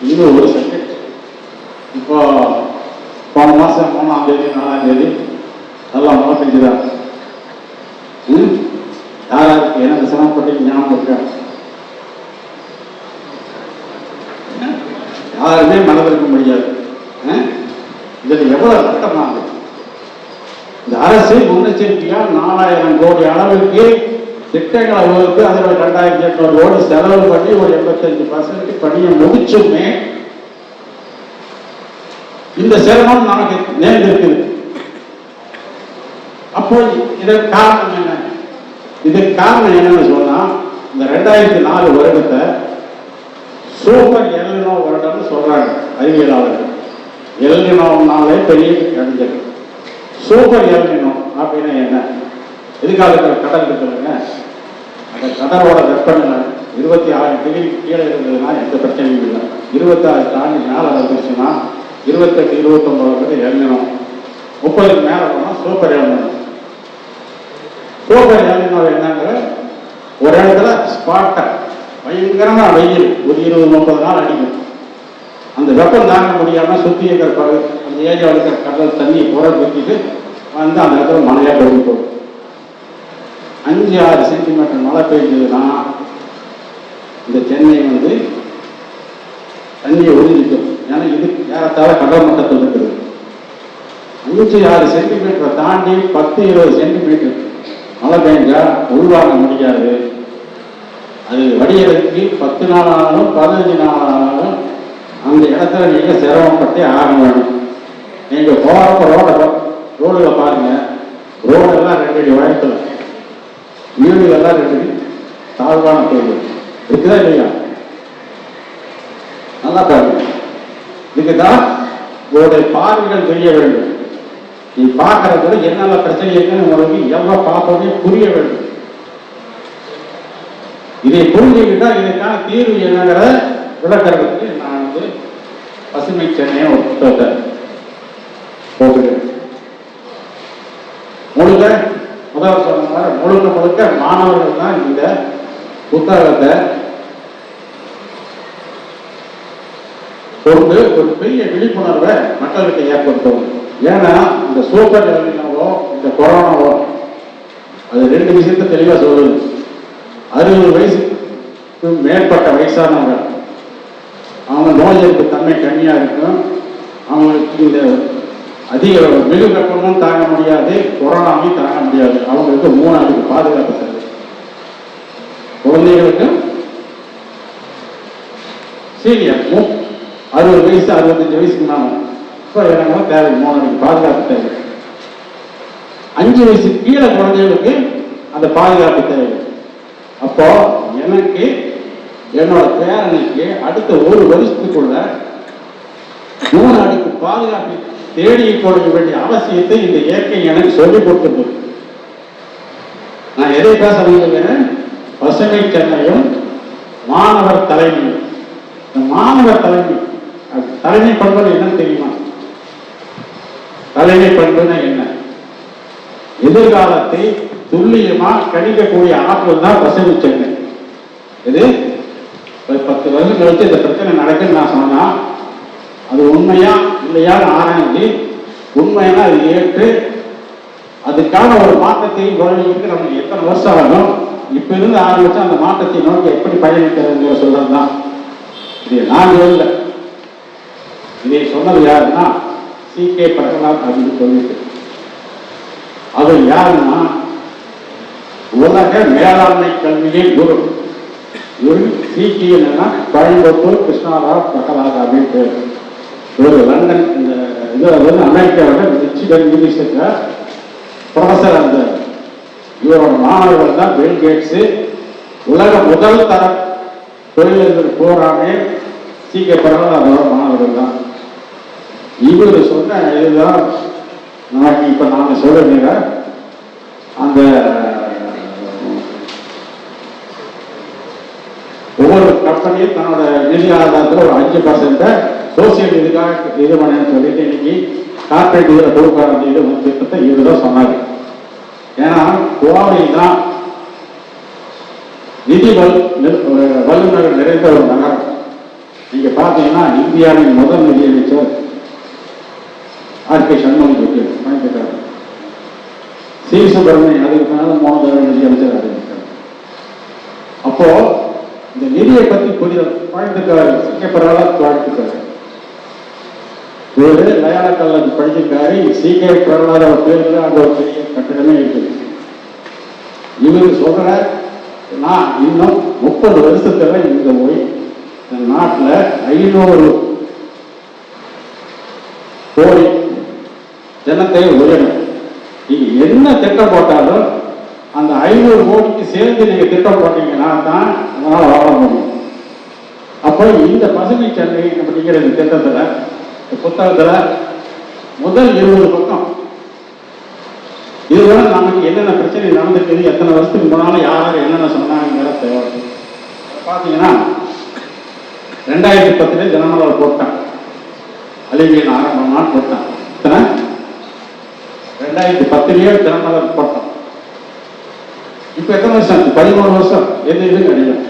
இது ஒரு சப்ஜெக்ட் இப்போ போன மாதம் மூணாம் தேதி நாலாம் தேதி நல்லா மழை பெஞ்சுதான் ம்? யாராருக்கு? எனக்கு சிரமப்பட்டு ஞாபகம் இருக்கா? யாருமே மனதிருக்க முடியாது. ஆ? இதுல எவ்வளவு கட்டமாக இந்த அரசு முன்னெச்சரிக்கையா நாலாயிரம் கோடி அளவுக்கு திட்டங்களை வகுத்து அதில் ரெண்டாயிரத்தி எட்நூறு கோடி செலவு பண்ணி ஒரு எண்பத்தஞ்சு பர்சன்ட் பணியை முடிச்சுமே இந்த சிரமம் நமக்கு நேர்ந்திருக்குது. அப்போ இதற்கு காரணம் என்ன? இதுக்கு காரணம் என்னன்னு சொன்னா இந்த ரெண்டாயிரத்தி நாலு வருடத்தை சூப்பர் எல்லினோ வருடம்னு சொல்றாங்க அறிவியலாளர்கள். எல்லினோனாலே பெரிய கணிதல் சூப்பர் எல்லினோ அப்படின்னா என்ன? எதுக்காக கடல் இருக்குதுங்க அந்த கடலோட வெப்பநிலை இருபத்தி ஆறு டிகிரி கீழே இருந்ததுன்னா எந்த பிரச்சனையும் இல்லை. இருபத்தாறு தாண்டி மேலே வந்துருச்சுன்னா இருபத்தெட்டு இருபத்தொம்பது வந்து எல்லினோ முப்பதுக்கு மேலே போனால் சூப்பர் எல்லினோ சூப்பர் எல்லினோ என்னங்கிற ஒரு இடத்துல ஸ்பாட்டை பயங்கரமாக வெயில் ஒரு இருபது முப்பது நாள் அடிக்கும். அந்த வெப்பம் தாங்க முடியாமல் சுற்றி இருக்கிற பகுதி அந்த ஏரியாவில் இருக்கிற கடல் தண்ணி புற ஊற்றிட்டு வந்து அந்த இடத்துல மழையாக போகும். அஞ்சு ஆறு சென்டிமீட்டர் மழை பெய்ஞ்சதுன்னா இந்த சென்னை வந்து தண்ணியை உறிஞ்சிக்கும் ஏன்னா இது ஏறத்தாழ கடல் மட்டத்தில் இருக்குது. அஞ்சு ஆறு சென்டிமீட்டரை தாண்டி பத்து இருபது சென்டிமீட்டர் மழை பெஞ்சா உள்வாங்க முடியாது. அது வடிகிறதுக்கு பத்து நாள் ஆனாலும் பதினஞ்சு நாள் ஆனாலும் அந்த இடத்துல நீங்கள் சிரமப்பட்டே ஆக வேணும் நீங்க போறப்ப ரோட ரோடில் பாருங்கள் ரோடெல்லாம் ரெண்டு அடி உயரத்துல. வீடுகள்லாம் ரெண்டு இருக்குது தாழ்வான கோயில் இருக்குதா இல்லையா? நல்லா பாருங்க. இதுக்குதான் உங்களுடைய பார்வைகள் தெரிய வேண்டும். நீ பார்க்கறதுல என்னென்ன பிரச்சனை இருக்குன்னு உங்களுக்கு எவ்வளவு பார்ப்பதே புரிய வேண்டும். இதை புரிஞ்சுக்கிட்டா இதுக்கான தீர்வு என்னங்கிறத விளக்கறதுக்கு நான் வந்து பசுமை சென்னையை ஒரு புத்தகத்தை போட்டுக்கிறேன். முழுக்க முதல்வர் சொன்ன மாதிரி முழுக்க முழுக்க மாணவர்கள் தான் இந்த புத்தகத்தை கொண்டு ஒரு பெரிய விழிப்புணர்வை மக்களுக்கு ஏற்படுத்தும். ஏன்னா இந்த சூப்பர் எலினவோ இந்த கொரோனாவோ அது ரெண்டு விஷயத்தை தெளிவாக சொல்லுது. அறுபது வயசுக்கு மேற்பட்ட வயசானவங்க அவங்க நோய் எதிர்ப்பு தன்மை கம்மியாக இருக்கும் அவங்களுக்கு இந்த அதிக வெகு வெப்பமும் தாங்க முடியாது கொரோனாவையும் தாங்க முடியாது. அவங்களுக்கு மூணு அடுக்கு பாதுகாப்பு தேவை. குழந்தைகளுக்கு சீனியர் அறுபது வயசு அறுபத்தஞ்சு வயசுக்கு மேல. இப்போ எனக்கு தேவை மூணாவது பாதுகாப்பு தேவை. அஞ்சு வயசு கீழே குழந்தைகளுக்கு அந்த பாதுகாப்பு தேவை. அப்போ எனக்கு என்னோட பேரனுக்கு அடுத்த ஒரு வருஷத்துக்குள்ள மூணு அடுக்கு பாதுகாப்பு தேடி கொடுக்க வேண்டிய அவசியத்தை இந்த இயற்கை எனக்கு சொல்லிக் கொடுத்தது நான் எதை பேச வந்திருக்கிறேன் பசுமை சென்னையும் மாணவர் தலைமை. இந்த மாணவர் தலைமை தலைமை பண்புன்னு என்னன்னு தெரியுமா? தலைமை பண்புன்னா என்ன? எதிர்காலத்தை துல்லியமா கணிக்கக்கூடிய ஆற்றல் தான் பசுமை சென்னை. இது ஒரு பத்து வருஷம் கழிச்சு இந்த பிரச்சனை நடக்குன்னு நான் சொன்னா அது உண்மையா? இல்லையான்னு ஆராய்ந்து உண்மையான அதை ஏற்று அதுக்கான ஒரு மாற்றத்தையும் குழந்தைங்களுக்கு நமக்கு எத்தனை வருஷம் ஆகும்? இப்ப இருந்து ஆரம்பிச்சு அந்த மாற்றத்தை நோக்கி எப்படி பயணிக்கிறதுங்கிற சொல்றதுதான். இது நான் சொல்லல. இதை சொன்னது யாருன்னா சி. கே. பிரகலாத் அப்படின்னு சொல்லிட்டு. அது யாருன்னா உலக மேலாண்மை கல்வியின் குரு. குரு சிடி என்னன்னா கோயம்புத்தூர் கிருஷ்ணாராவ் பிரகலாத் அப்படின்னு பேர். இவர் லண்டன் இந்த இது வந்து அமெரிக்காவோட மிச்சிகன் யூனிவர்சிட்டியில் ப்ரொஃபஸர் அந்த இவரோட மாணவர்கள் தான் பில் கேட்ஸு உலக முதல் தர தொழிலதிபர் போராமே சி அதோட மாணவர்கள் தான். இவர் சொன்ன இதுதான் நமக்கு இப்போ நாம சொல்லுங்க அந்த ஒவ்வொரு கம்பெனியும் தன்னோட நிதி ஆதாரத்தில் ஒரு அஞ்சு பர்சன்ட்டை அசோசியேட் இதுக்காக இது பண்ணேன்னு சொல்லிட்டு இன்னைக்கு கார்பரேட் இதில் கொடுக்குற அந்த இது வந்து திட்டத்தை இதுதான் சொன்னாரு. ஏன்னா கோவை தான் நிதி வல் நிறு- வல்லுநர்கள் நிறைந்த ஒரு நகரம். நீங்க பார்த்தீங்கன்னா இந்தியாவின் முதல் நிதியமைச்சர் ஆர் கே சண்முகம் இருக்கு. வாங்கிட்டார் சி. சுப்பிரமணியன் அதுக்கு மேலே மூணு தடவை நிதியமைச்சர் அறிவித்தார் அப்போ இந்த நிதியை பத்தி புரிய வாழ்ந்துக்காரு சிங்கப்பரால வாழ்த்துக்காரு இவரு லயாலா காலேஜ் படிச்சிருக்காரு. சீக்கிய பிரகலாத பேரில் அந்த ஒரு பெரிய கட்டிடமே இருக்குது. இவர் சொல்ற நான் இன்னும் முப்பது வருஷத்துல இந்த போய் இந்த நாட்டில் ஐநூறு கோடி ஜனத்தை உயரும் நீங்கள் என்ன திட்டம் போட்டாலும் அந்த ஐநூறு கோடிக்கு சேர்ந்து நீங்கள் திட்டம் போட்டீங்கன்னா தான் அதனால வாழ முடியும். அப்போ இந்த பசுமை சென்னை அப்படிங்கிற இந்த திட்டத்தில் புத்தகத்தில் முதல் இருபது பக்கம் இதுவரை நமக்கு என்னென்ன பிரச்சனை நடந்துருக்குது எத்தனை வருஷத்துக்கு முன்னால யார் என்னென்ன சொன்னாங்கிற தேவை பார்த்தீங்கன்னா ரெண்டாயிரத்தி பத்துல தினமலர் போட்டான் அழிவியின் ஆரம்பமா போட்டான் இத்தனை ரெண்டாயிரத்தி பத்துலேயே தினமலர் போட்டான் இப்போ எத்தனை வருஷம்? பதிமூணு வருஷம். எந்த இதுவும் கிடையாது.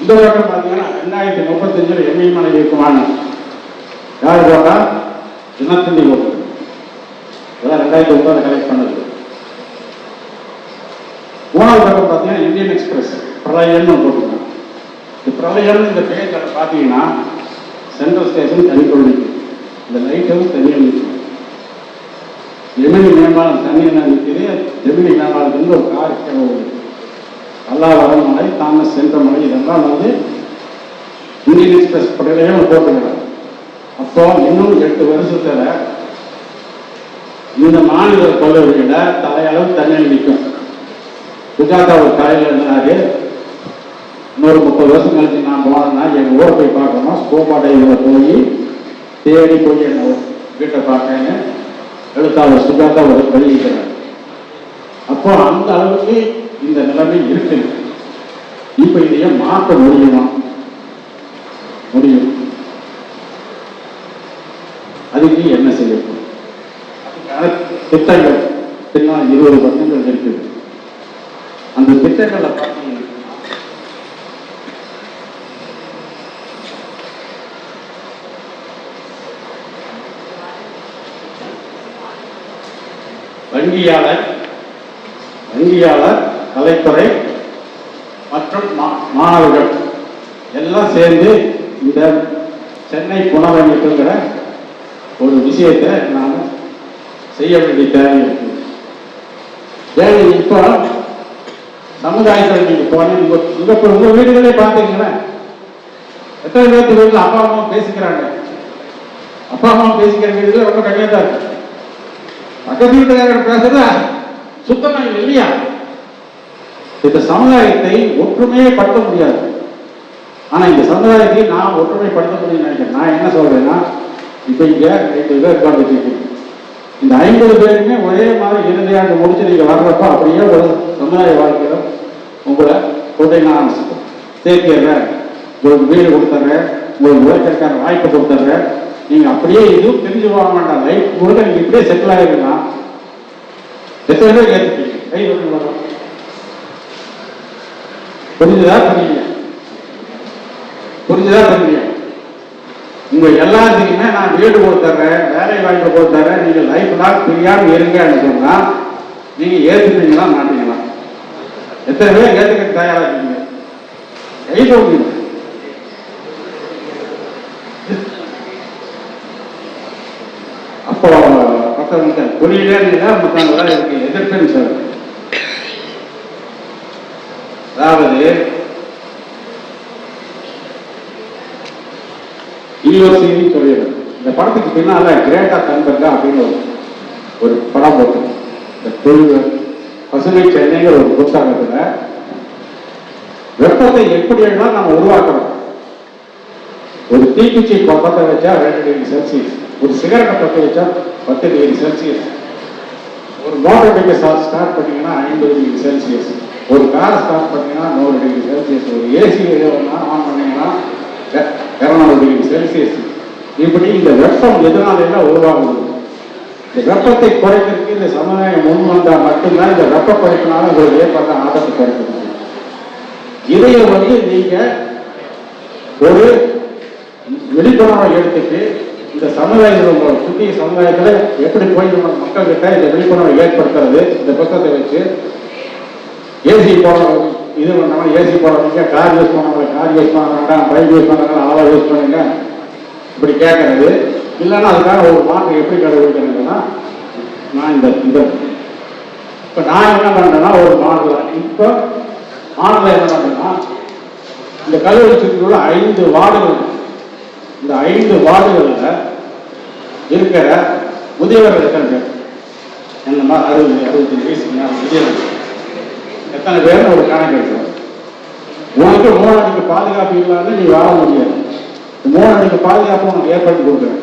இந்த வருடம் பார்த்தீங்கன்னா ரெண்டாயிரத்தி முப்பத்தஞ்சில் எம்இ மனை இருக்குமான யார் போட்டா தினத்தந்தி போட்டு இதெல்லாம் ரெண்டாயிரத்தி ஒன்பது கலெக்ட் பண்ணது. மூணாவது பக்கம் பார்த்தீங்கன்னா இந்தியன் எக்ஸ்பிரஸ் பிரளயம்னு போட்டுருக்காங்க. இந்த பிரளயம்னு இந்த பேஜில் பார்த்தீங்கன்னா சென்ட்ரல் ஸ்டேஷன் தனி கொள்ளிக்கு இந்த லைட்டும் தனியாக நிற்கும் ஜெமினி மேம்பாலம் தனியாக நிற்கிறது ஜெமினி மேம்பாலத்துலேருந்து ஒரு கார் கீழே ஓடுது. பல்லாவரம் மலை தாமஸ் சென்ற மலை இதெல்லாம் வந்து இந்தியன் எக்ஸ்பிரஸ் பிரளயம் போட்டுக்கிறாங்க அப்போ இன்னும் எட்டு வருஷத்துல இந்த மாநில கொள்ளையில தலையளவு தண்ணியில் நிற்கும். சுஜாதா ஒரு கடையில் இருந்தாரு இன்னொரு முப்பது வருஷம் கழிச்சு நான் போனேன்னா எங்க ஊரை போய் பார்க்கணும். ஸ்கோபாடையில் போய் தேடி போய் என்ன வீட்டை பார்க்கன்னு எழுத்தாளர் சுஜாதா ஒரு வெளியிட்டார் அப்போ அந்த அளவுக்கு இந்த நிலைமை இருக்கு. இப்ப இதைய மாற்ற முடியுமா? முடியும் அதுக்கு என்ன செய்யணும் அதுக்கான திட்டங்கள் பின்னால் இருபது பக்கங்கள் இருக்குது. அந்த திட்டங்களை பார்த்தீங்கன்னா வங்கியாளர் வங்கியாளர் கலைத்துறை மற்றும் மா- மாணவர்கள் எல்லாம் சேர்ந்து இந்த சென்னை புனரமைப்புங்கிற ஒரு விஷயத்தை நான் செய்ய வேண்டிய தேவை இருக்கு. ஏன் இப்போ சமுதாயத்தில் நீங்க போனீங்க. உங்க உங்க உங்க வீடுகளே பார்த்தீங்களேன் எத்தனை பேர்த்து வீட்டில் அப்பா அம்மா பேசிக்கிறாங்க. அப்பா அம்மா பேசிக்கிற வீடுகள் ரொம்ப கம்மியாக தான் இருக்கு. பக்கத்து வீட்டுக்காரர் பேசுறதா சுத்தமா இல்லையா? இந்த சமுதாயத்தை ஒற்றுமையே படுத்த முடியாது. ஆனா இந்த சமுதாயத்தை நான் ஒற்றுமைப்படுத்த முடியும்னு நினைக்கிறேன். நான் என்ன சொல்றேன்னா இப்ப இங்க ரெண்டு பேர் உட்கார்ந்துட்டு இருக்கீங்க. இந்த ஐம்பது பேருமே ஒரே மாதிரி இறுதியாண்டு முடிச்சு நீங்க வர்றப்ப அப்படியே ஒரு சமுதாய வாழ்க்கையில உங்களை கொண்டை நான் சேர்க்கிறேன் உங்களுக்கு வீடு கொடுத்துட்றேன் உங்களுக்கு உழைக்கிறக்கான வாய்ப்பு கொடுத்துட்றேன் நீங்க அப்படியே இதுவும் பிரிஞ்சு போக வேண்டாம். லைஃப் முழுக்க நீங்க இப்படியே செட்டில் ஆகிருக்கலாம் எத்தனை பேர் ஏற்றுப்பீங்க கை வந்து வரும் புரிஞ்சுதா? புரியல புரிஞ்சுதா? புரியல உங்க எல்லாத்துக்குமே நான் வீடு கொடுத்துட்றேன் வேலை வாய்ப்பு கொடுத்துட்றேன் நீங்க லைஃப் லாங் பிரியாம இருங்கன்னு சொன்னா நீங்க ஏத்துப்பீங்களா மாட்டீங்களா? எத்தனை பேர் ஏத்துக்க தயாரா இருக்கீங்க? கை தூக்குங்க அப்போ மற்றவங்க புரியலன்னு மற்றவங்க இதுக்கு எதிர்ப்புன்னு சார் அதாவது ஈஓசின்னு சொல்லிடுறேன் இந்த படத்துக்கு பின்னால கிரேட்டா தன்பர்கா அப்படின்னு ஒரு ஒரு படம் போட்டு இந்த தெளிவு பசுமை சென்னைங்கிற ஒரு புத்தகத்துல வெப்பத்தை எப்படி எல்லாம் நம்ம உருவாக்குறோம் ஒரு தீக்குச்சி பத்த வச்சா ரெண்டு டிகிரி செல்சியஸ். ஒரு சிகரெட்டை பத்த வச்சா பத்து டிகிரி செல்சியஸ். ஒரு மோட்டர் பைக்கை ஸ்டார்ட் பண்ணீங்கன்னா ஐம்பது டிகிரி செல்சியஸ். ஒரு காரை ஸ்டார்ட் பண்ணீங்கன்னா நூறு டிகிரி செல்சியஸ். ஒரு ஏசி ஆன் பண்ணீங்கன்னா இரநூறு டிகிரி செல்சியஸ் இப்படி இந்த வெப்பம் எதனால எல்லாம் உருவாகுது? இந்த வெப்பத்தை குறைக்கிறதுக்கு இந்த சமுதாயம் முன் வந்தால் மட்டும்தான் இந்த வெப்ப குறைப்பினால உங்களுக்கு ஏற்பட்ட ஆபத்து குறைக்க இதைய வந்து நீங்க ஒரு விழிப்புணர்வை எடுத்துட்டு இந்த சமுதாயத்தில் உங்க புதிய சமுதாயத்தில் எப்படி போய் நம்ம மக்கள்கிட்ட இந்த விழிப்புணர்வை ஏற்படுத்துறது இந்த புத்தகத்தை வச்சு ஏசி போடுறவங்க இது பண்ணாமல் ஏசி போடுறவங்க கார் யூஸ் பண்ணுறாங்க கார் யூஸ் பண்ணுறாங்க பைக் யூஸ் பண்ணுறாங்க அளவாக யூஸ் பண்ணுங்க இப்படி கேட்கறது இல்லைன்னா அதுக்காக ஒரு மாற்றம் எப்படி கண்டுபிடிக்கிறதுன்னா நான் இந்த இந்த. இப்போ நான் என்ன பண்ணுறேன்னா ஒரு மாடல் இப்போ மாடலில் என்ன பண்ணுறேன்னா இந்த கல்லூரி சுற்றியுள்ள ஐந்து வார்டுகள் இந்த ஐந்து வார்டுகளில் இருக்கிற முதியவர்கள் எத்தனை இந்த என்ன மாதிரி அறுபது அறுபத்தஞ்சு வயசு முதியவர்கள். எத்தனை பேர் ஒரு கணக்கு எடுக்கிறோம் உனக்கு மூணு அடிக்கு பாதுகாப்பு இல்லாமல் நீ வாழ முடியாது. மூணு அடிக்கு பாதுகாப்பு உனக்கு ஏற்படுத்தி கொடுக்குறேன்.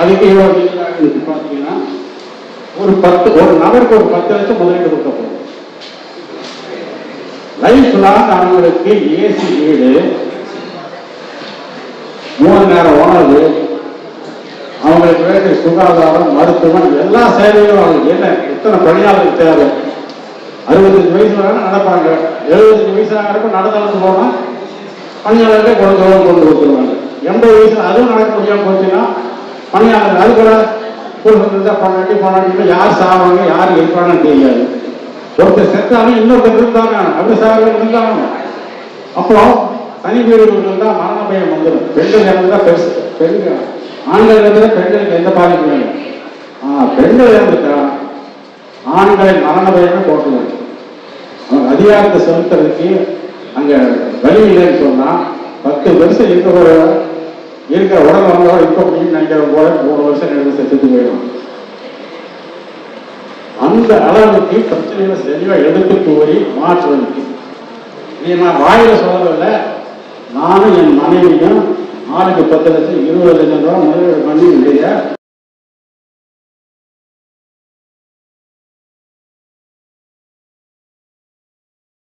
அதுக்கு இவ்வளவு பார்த்தீங்கன்னா ஒரு பத்து ஒரு நபருக்கு ஒரு பத்து லட்சம் முதலீடு கொடுக்க போகும் லைஃப் லாங் அவங்களுக்கு ஏசி வீடு மூணு நேரம் உணவு அவங்களுக்கு வேண்டிய சுகாதாரம் மருத்துவம் எல்லா சேவைகளும் அவங்களுக்கு என்ன? எத்தனை பணியாளர்கள் தேவை? அறுபத்தஞ்சு வயசு வரைக்கும் நடப்பாங்க. எழுபத்தஞ்சு வயசு வரைக்கும் நடந்து போனால் பணியாளர்கிட்ட கொண்டு கொண்டு கொடுத்துருவாங்க. எண்பது வயசுல அதுவும் நடக்க முடியாமல் போச்சுன்னா பணியாளர்கள் அது கூட புருஷன் இருந்தா பொண்டாட்டி யார் சாவாங்க யார் இருப்பாங்கன்னு தெரியாது. ஒருத்தர் செத்தாலும் இன்னொருத்தர் இருந்தாங்க அப்படி சாக இருந்தாங்க அப்போ தனி வீடுகள் தான் மரண பயம் வந்துடும் பெண்கள் தான் பெருசு. பெண்கள் ஆண்கள் இறந்தா பெண்களுக்கு எந்த பாதிப்பும் இல்லை. பெண்கள் இறந்துட்டா ஆண்களை மரண பயமே போட்டு அவங்க அதிகாரத்தை செலுத்துறதுக்கு அங்க வழி இல்லைன்னு சொன்னா பத்து வருஷம் இருக்க போற இருக்கிற உடல் வந்தவங்க இருக்க முடியும்னு நினைக்கிற போல மூணு வருஷம் ரெண்டு வருஷம் செத்து போயிடும் அந்த அளவுக்கு பிரச்சனைகளை தெளிவா எடுத்து கூறி மாற்றுவதற்கு நீ நான் வாயில சொல்லல நானும் என் மனைவியும் ஆளுக்கு பத்து லட்சம் இருபது லட்சம் ரூபாய் முதலீடு பண்ணி இல்லையா